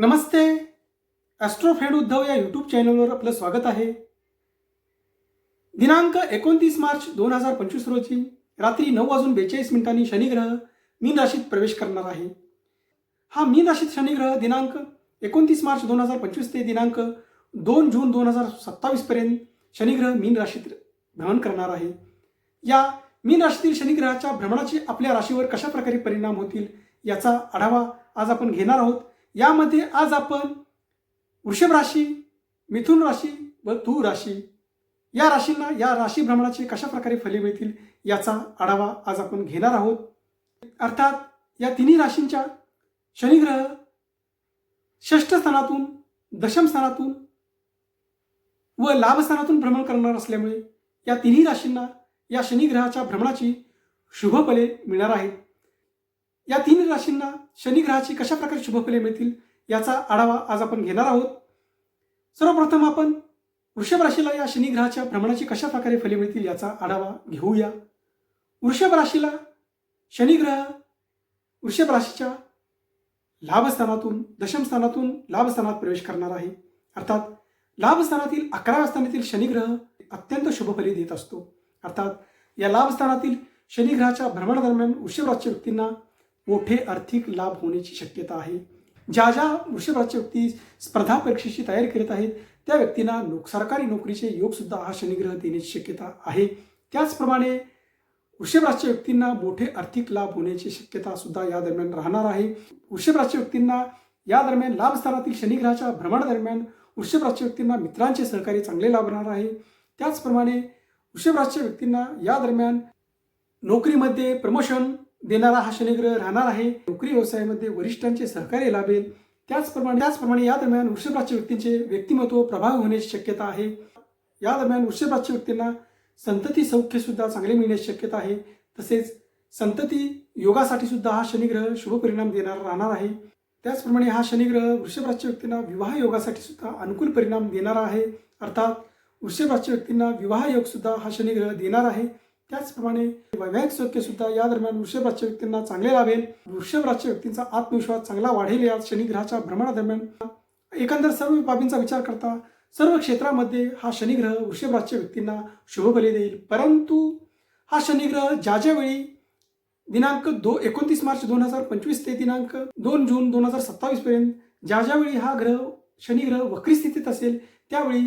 नमस्ते. ॲस्ट्रोफेड उद्धव या यूट्यूब चॅनलवर आपलं स्वागत आहे. दिनांक एकोणतीस मार्च दोन हजार पंचवीस रोजी रात्री नऊ वाजून बेचाळीस मिनिटांनी शनिग्रह मीन राशीत प्रवेश करणार आहे. हा मीन राशीत शनिग्रह दिनांक एकोणतीस मार्च दोन हजार पंचवीस ते दिनांक दोन जून दोन हजार सत्तावीसपर्यंत शनिग्रह मीन राशीत भ्रमण करणार आहे. या मीन राशीतील शनिग्रहाच्या भ्रमणाचे आपल्या राशीवर कशा प्रकारे परिणाम होतील याचा आढावा आज आपण घेणार आहोत. यामध्ये आज आपण वृषभ राशी मिथुन राशी व तू राशी या राशींना या राशी भ्रमणाचे कशा प्रकारे फले मिळतील याचा आढावा आज आपण घेणार आहोत. अर्थात या तिन्ही राशींच्या शनिग्रह षष्ठ स्थानातून दशम स्थानातून व लाभ स्थानातून भ्रमण करणार असल्यामुळे या तिन्ही राशींना या शनिग्रहाच्या भ्रमणाची शुभफले मिळणार आहेत. या तीन राशींना शनिग्रहाची कशा प्रकारे शुभफले मिळतील याचा आढावा आज आपण घेणार आहोत. सर्वप्रथम आपण वृषभ राशीला या शनिग्रहाच्या भ्रमणाची कशा प्रकारे फले मिळतील याचा आढावा घेऊया. वृषभ राशीला शनिग्रह वृषभ राशीच्या लाभस्थानातून दशम स्थानातून लाभस्थानात प्रवेश करणार आहे. अर्थात लाभस्थानातील अकराव्या स्थानातील शनिग्रह अत्यंत शुभफली देत असतो. अर्थात या लाभस्थानातील शनिग्रहाच्या भ्रमणादरम्यान वृषभ राशीच्या व्यक्तींना मोठे आर्थिक लाभ होण्याची शक्यता आहे. ज्या ज्या वृषभराच्या व्यक्ती स्पर्धा परीक्षेची तयारी करीत आहेत त्या व्यक्तींना नोक सरकारी नोकरीचे योगसुद्धा हा शनिग्रह देण्याची शक्यता आहे. त्याचप्रमाणे वृषभराच्या व्यक्तींना मोठे आर्थिक लाभ होण्याची शक्यता सुद्धा या दरम्यान राहणार आहे. वृषभराच्या व्यक्तींना या दरम्यान लाभस्थानातील शनिग्रहाच्या भ्रमणादरम्यान वृषभराच्या व्यक्तींना मित्रांचे सहकार्य चांगले लाभणार आहे. त्याचप्रमाणे वृषभराच्या व्यक्तींना या दरम्यान नोकरीमध्ये प्रमोशन देणारा हा शनिग्रह राहणार आहे. नोकरी व्यवसायामध्ये वरिष्ठांचे सहकार्य लाभेल. त्याचप्रमाणे त्याचप्रमाणे या दरम्यान वृषभराच्या व्यक्तींचे व्यक्तिमत्व प्रभाव होण्याची शक्यता आहे. या दरम्यान वृषभराच्या व्यक्तींना संतती सौख्य सुद्धा चांगले मिळण्याची शक्यता आहे. तसेच संतती योगासाठी सुद्धा हा शनिग्रह शुभ परिणाम देणारा राहणार आहे. त्याचप्रमाणे हा शनिग्रह वृषभराच्या व्यक्तींना विवाह योगासाठी सुद्धा अनुकूल परिणाम देणारा आहे. अर्थात वृषभराच्या व्यक्तींना विवाह योग सुद्धा हा शनिग्रह देणार आहे. त्याचप्रमाणे वैवाहिक सौख्य सुद्धा या दरम्यान वृषभ व्यक्तींना चांगले लाभेल. वृषभ व्यक्तींचा आत्मविश्वास चांगला वाढेल या शनिग्रहाच्या भ्रमणादरम्यान एकंदर सर्व बाबींचा विचार करता सर्व क्षेत्रामध्ये हा शनिग्रह वृषभ व्यक्तींना शुभबली देईल. परंतु हा शनिग्रह ज्या ज्या वेळी दिनांक दो एकोणतीस मार्च दोन हजार पंचवीस ते दिनांक दोन जून दोन हजार सत्तावीस पर्यंत ज्या ज्यावेळी हा ग्रह शनिग्रह वक्री स्थितीत असेल त्यावेळी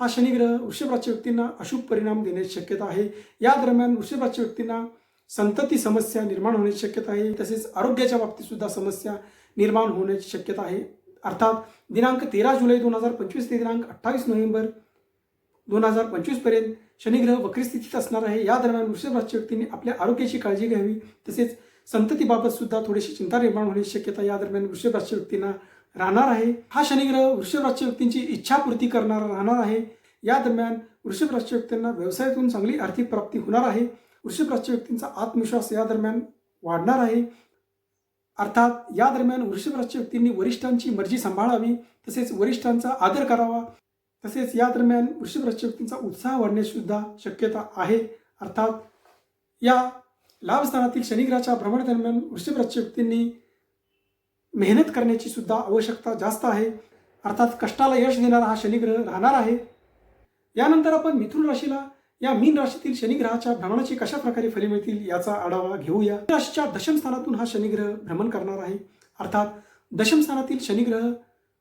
हा शनिग्रह वृषभराच्या व्यक्तींना अशुभ परिणाम देण्याची शक्यता आहे. या दरम्यान वृषभराच्या व्यक्तींना संतती समस्या निर्माण होण्याची शक्यता आहे. तसेच आरोग्याच्या बाबतीत सुद्धा समस्या निर्माण होण्याची शक्यता आहे. अर्थात दिनांक तेरा जुलै दोन हजार पंचवीस ते दिनांक अठ्ठावीस नोव्हेंबर दोन हजार पंचवीसपर्यंत शनिग्रह वक्री स्थितीत असणार आहे. या दरम्यान वृषभ व्यक्तींनी आपल्या आरोग्याची काळजी घ्यावी. तसेच संततीबाबत सुद्धा थोडीशी चिंता निर्माण होण्याची शक्यता या दरम्यान वृषभ व्यक्तींना राहणार आहे. हा शनिग्रह वृषभ राशी व्यक्तींची इच्छापूर्ती करणारा राहणार आहे. या दरम्यान वृषभ राशी व्यक्तींना व्यवसायातून चांगली आर्थिक प्राप्ती होणार आहे. वृषभ राशी व्यक्तींचा आत्मविश्वास या दरम्यान वाढणार आहे. अर्थात या दरम्यान वृषभ राशी व्यक्तींनी वरिष्ठांची मर्जी सांभाळावी तसेच वरिष्ठांचा आदर करावा तसेच या दरम्यान वृषभ राशी व्यक्तींचा उत्साह वाढण्याची सुद्धा शक्यता आहे. अर्थात या लाभस्थानातील शनिग्रहाच्या भ्रमणादरम्यान वृषभ राशी व्यक्तींनी मेहनत करण्याची सुद्धा आवश्यकता जास्त आहे. अर्थात कष्टाला यश देणारा हा शनिग्रह राहणार आहे. यानंतर आपण मिथुन राशीला या मीन राशीतील शनिग्रहाच्या भ्रमणाची कशा प्रकारे फले मिळतील याचा आढावा घेऊया. राशीच्या दशमस्थानातून हा शनिग्रह भ्रमण करणार आहे. अर्थात दशम स्थानातील शनिग्रह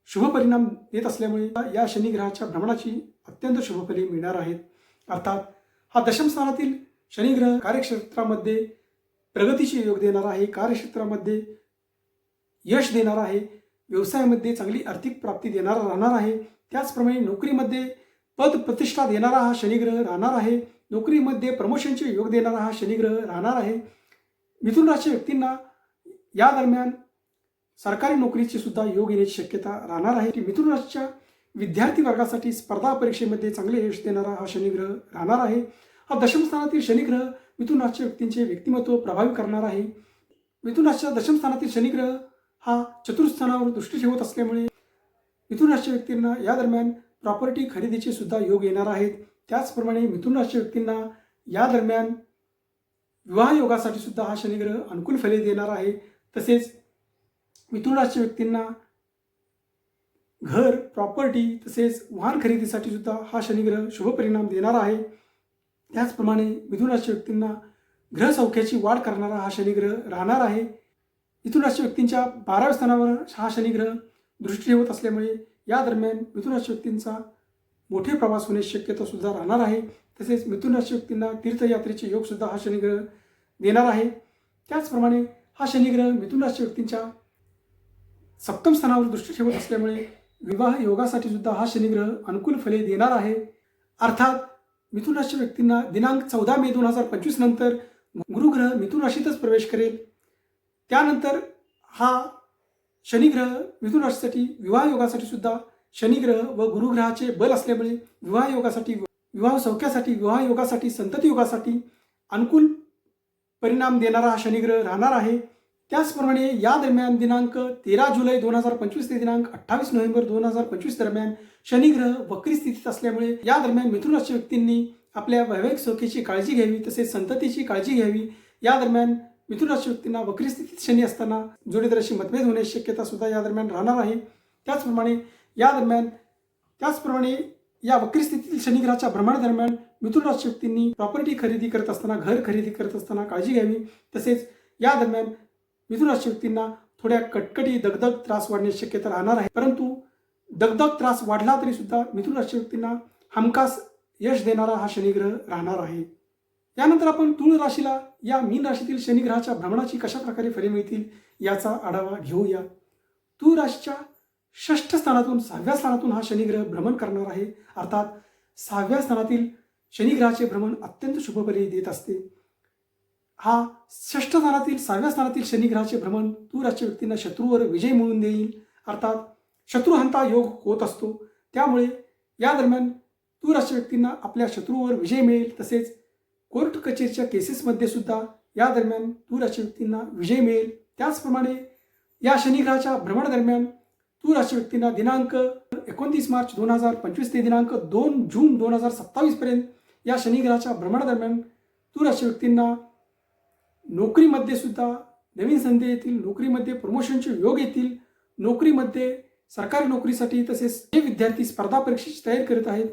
शुभ परिणाम देत असल्यामुळे या शनिग्रहाच्या भ्रमणाची अत्यंत शुभफले मिळणार आहेत. अर्थात हा दशम स्थानातील शनिग्रह कार्यक्षेत्रामध्ये प्रगतीचे योग देणार आहे. कार्यक्षेत्रामध्ये यश देणार आहे व्यवसायामध्ये चांगली आर्थिक प्राप्ती देणारा राहणार आहे त्याचप्रमाणे नोकरीमध्ये पद प्रतिष्ठा देणारा हा शनिग्रह राहणार आहे नोकरीमध्ये प्रमोशनचे योग देणारा हा शनिग्रह राहणार आहे. मिथुन राशी व्यक्तींना या दरम्यान सरकारी नोकरीची सुद्धा योग येण्याची शक्यता राहणार आहे. की मिथुन राशीच्या विद्यार्थी वर्गासाठी स्पर्धा परीक्षेमध्ये चांगले यश देणारा हा शनिग्रह राहणार आहे. हा दशमस्थानातील शनिग्रह मिथुन राशीच्या व्यक्तींचे व्यक्तिमत्व प्रभावित करणार आहे. मिथुन राशीच्या दशमस्थानातील शनिग्रह हा चतुर्स्थानावर दृष्टी ठेवत असल्यामुळे मिथुन राशीच्या व्यक्तींना या दरम्यान प्रॉपर्टी खरेदीचे सुद्धा योग येणार आहेत. त्याचप्रमाणे मिथुन राशीच्या व्यक्तींना या दरम्यान विवाह योगासाठी सुद्धा हा शनिग्रह अनुकूल फले देणार आहे. तसेच मिथुन राशीच्या व्यक्तींना घर प्रॉपर्टी तसेच वाहन खरेदीसाठी सुद्धा हा शनिग्रह शुभ परिणाम देणार आहे. त्याचप्रमाणे मिथुन राशी व्यक्तींना ग्रहसौख्याची वाढ करणारा हा शनिग्रह राहणार आहे. मिथुन राशी व्यक्तींच्या बाराव्या स्थानावर हा शनिग्रह दृष्टी ठेवत असल्यामुळे या दरम्यान मिथुन राशी व्यक्तींचा मोठे प्रवास होण्याची शक्यता सुद्धा राहणार आहे. तसेच मिथुन राशी व्यक्तींना तीर्थयात्रेचे योगसुद्धा हा शनिग्रह देणार आहे. त्याचप्रमाणे हा शनिग्रह मिथुन राशी व्यक्तींच्या सप्तम स्थानावर दृष्टी ठेवत असल्यामुळे विवाह योगासाठी सुद्धा हा शनिग्रह अनुकूल फले देणार आहे. अर्थात मिथुन राशी व्यक्तींना दिनांक चौदा मे दोन हजार पंचवीस नंतर गुरुग्रह मिथुन राशीतच प्रवेश करेल. त्यानंतर हा शनिग्रह मिथुन राशीसाठी विवाह योगासाठी सुद्धा शनिग्रह व गुरुग्रहाचे बल असल्यामुळे विवाह योगासाठी विवाह सौख्यासाठी विवाह योगासाठी संतती योगासाठी अनुकूल परिणाम देणारा हा शनिग्रह राहणार आहे. त्याचप्रमाणे या दरम्यान दिनांक तेरा जुलै दोन हजार पंचवीस ते दिनांक अठ्ठावीस नोव्हेंबर दोन हजार पंचवीस दरम्यान शनिग्रह वक्री स्थितीत असल्यामुळे या दरम्यान मिथुन राशी व्यक्तींनी आपल्या वैवाहिक सौख्याची काळजी घ्यावी तसेच संततीची काळजी घ्यावी. या दरम्यान मिथुन राशी व्यक्तींना वक्री स्थितीत शनी असताना जोडीदाराशी मतभेद होण्याची शक्यता सुद्धा या दरम्यान राहणार आहे. त्याचप्रमाणे या दरम्यान त्याचप्रमाणे या वक्री स्थितीतील शनिग्रहाच्या भ्रमणादरम्यान मिथुन राशी व्यक्तींनी प्रॉपर्टी खरेदी करत असताना घर खरेदी करत असताना काळजी घ्यावी. तसेच या दरम्यान मिथुन राशी व्यक्तींना थोड्या कटकटी दगदग त्रास वाढण्याची शक्यता राहणार आहे. परंतु दगदग त्रास वाढला तरी सुद्धा मिथुन राशी व्यक्तींना हमखास यश देणारा हा शनिग्रह राहणार आहे. त्यानंतर आपण तुळ राशीला या मीन राशीतील शनिग्रहाच्या भ्रमणाची कशा प्रकारे फले मिळतील याचा आढावा घेऊया. तुळ राशीच्या षष्ठ स्थानातून सहाव्या स्थानातून हा शनिग्रह भ्रमण करणार आहे. अर्थात सहाव्या स्थानातील शनिग्रहाचे भ्रमण अत्यंत शुभपरी देत असते. हा षष्ठ स्थानातील सहाव्या स्थानातील शनिग्रहाचे भ्रमण तू राशीच्या व्यक्तींना शत्रूवर विजय मिळवून देईल. अर्थात शत्रुहंता योग होत असतो. त्यामुळे या दरम्यान तू राशीच्या व्यक्तींना आपल्या शत्रूवर विजय मिळेल. तसेच कोर्ट कचेरीच्या केसेसमध्ये सुद्धा या दरम्यान तूर राशी व्यक्तींना विजय मिळेल. त्याचप्रमाणे या शनिग्रहाच्या भ्रमणादरम्यान तू राशी व्यक्तींना दिनांक एकोणतीस मार्च दोन हजार पंचवीस ते दिनांक दोन जून दोन हजार सत्तावीसपर्यंत या शनिग्रहाच्या भ्रमणादरम्यान तू राशी व्यक्तींना नोकरीमध्ये सुद्धा नवीन संधी येतील. नोकरीमध्ये प्रमोशनचे योग येतील. नोकरीमध्ये सरकारी नोकरीसाठी तसेच जे विद्यार्थी स्पर्धा परीक्षेची तयारी करत आहेत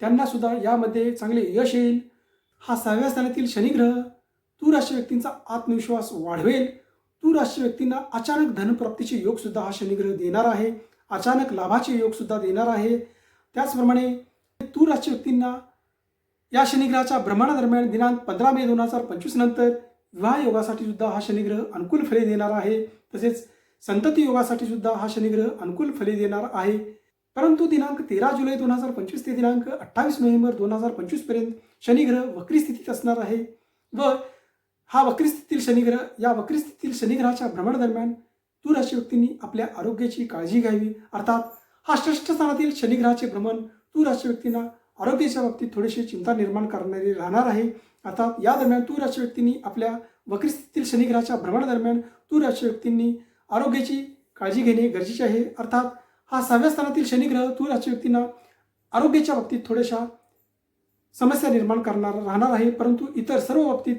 त्यांना सुद्धा यामध्ये चांगले यश येईल. हा सहाव्या स्थानातील शनिग्रह तू राशी व्यक्तींचा आत्मविश्वास वाढवेल. तू राशी व्यक्तींना अचानक धनप्राप्तीचे योग सुद्धा हा शनिग्रह देणार आहे. अचानक लाभाचे योग सुद्धा देणार आहे. त्याचप्रमाणे तू राशी व्यक्तींना या शनिग्रहाच्या भ्रमणादरम्यान दिनांक पंधरा मे दोन हजार पंचवीस नंतर विवाह योगासाठी सुद्धा हा शनिग्रह अनुकूल फले देणार आहे. तसेच संतती योगासाठी सुद्धा हा शनिग्रह अनुकूल फले देणार आहे. परंतु दिनांक तेरा जुलै दोन हजार पंचवीस ते दिनांक अठ्ठावीस नोव्हेंबर दोन हजार पंचवीसपर्यंत शनिग्रह वक्री स्थितीत असणार आहे व हा वक्री शनिग्रह या वक्रस्थितीतील शनिग्रहाच्या भ्रमणादरम्यान तू राशी व्यक्तींनी आपल्या आरोग्याची काळजी घ्यावी. अर्थात हा श्रेष्ठ स्थानातील शनिग्रहाचे भ्रमण तू राशी व्यक्तींना आरोग्याच्या बाबतीत थोडीशी चिंता निर्माण करणारी राहणार आहे. अर्थात या दरम्यान तू राशी व्यक्तींनी आपल्या वक्री शनिग्रहाच्या भ्रमणादरम्यान तू राशी व्यक्तींनी आरोग्याची काळजी घेणे गरजेचे आहे. अर्थात हा सहाव्या स्थानातील शनिग्रह तूर राशी व्यक्तींना आरोग्याच्या बाबतीत थोड्याशा समस्या निर्माण करणार राहणार आहे. परंतु इतर सर्व बाबतीत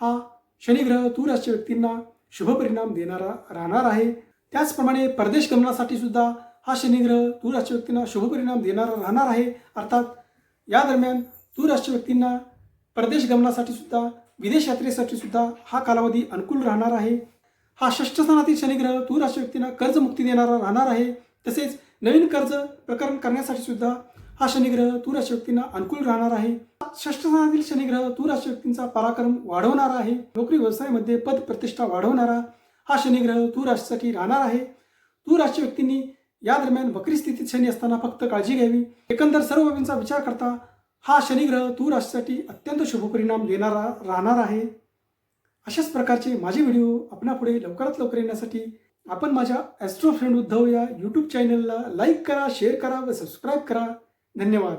हा शनिग्रह तूर राशी व्यक्तींना शुभ परिणाम देणारा राहणार आहे. त्याचप्रमाणे परदेश गमनासाठी सुद्धा हा शनिग्रह तू राशी व्यक्तींना शुभ परिणाम देणारा राहणार आहे. अर्थात या दरम्यान तू राशी व्यक्तींना परदेश गमनासाठी सुद्धा विदेश यात्रेसाठी सुद्धा हा कालावधी अनुकूल राहणार आहे. हा षष्ठ स्थानातील शनिग्रह तूर राशी व्यक्तींना कर्जमुक्ती देणारा राहणार आहे. तसेच नवीन कर्ज प्रकरण करण्यासाठी सुद्धा हा शनिग्रह तू राशी व्यक्तींना अनुकूल राहणार आहे. षष्ठस्थानातील शनिग्रह तू राशी व्यक्तींचा पराक्रम वाढवणारा आहे. नोकरी व्यवसायामध्ये पद प्रतिष्ठा वाढवणारा हा शनिग्रह तू राशीसाठी राहणार आहे. तू राशी व्यक्तींनी या दरम्यान वक्री स्थितीत शनी असताना फक्त काळजी घ्यावी. एकंदर सर्व बाबींचा विचार करता हा शनिग्रह तू राशीसाठी अत्यंत शुभ परिणाम देणारा राहणार आहे. अशाच प्रकारचे माझे व्हिडिओ आपणापुढे लवकरात लवकर येण्यासाठी आपण माझ्या ॲस्ट्रो फ्रेंड उद्धव या यूट्यूब चॅनलला लाईक करा शेअर करा व सबस्क्राईब करा. धन्यवाद.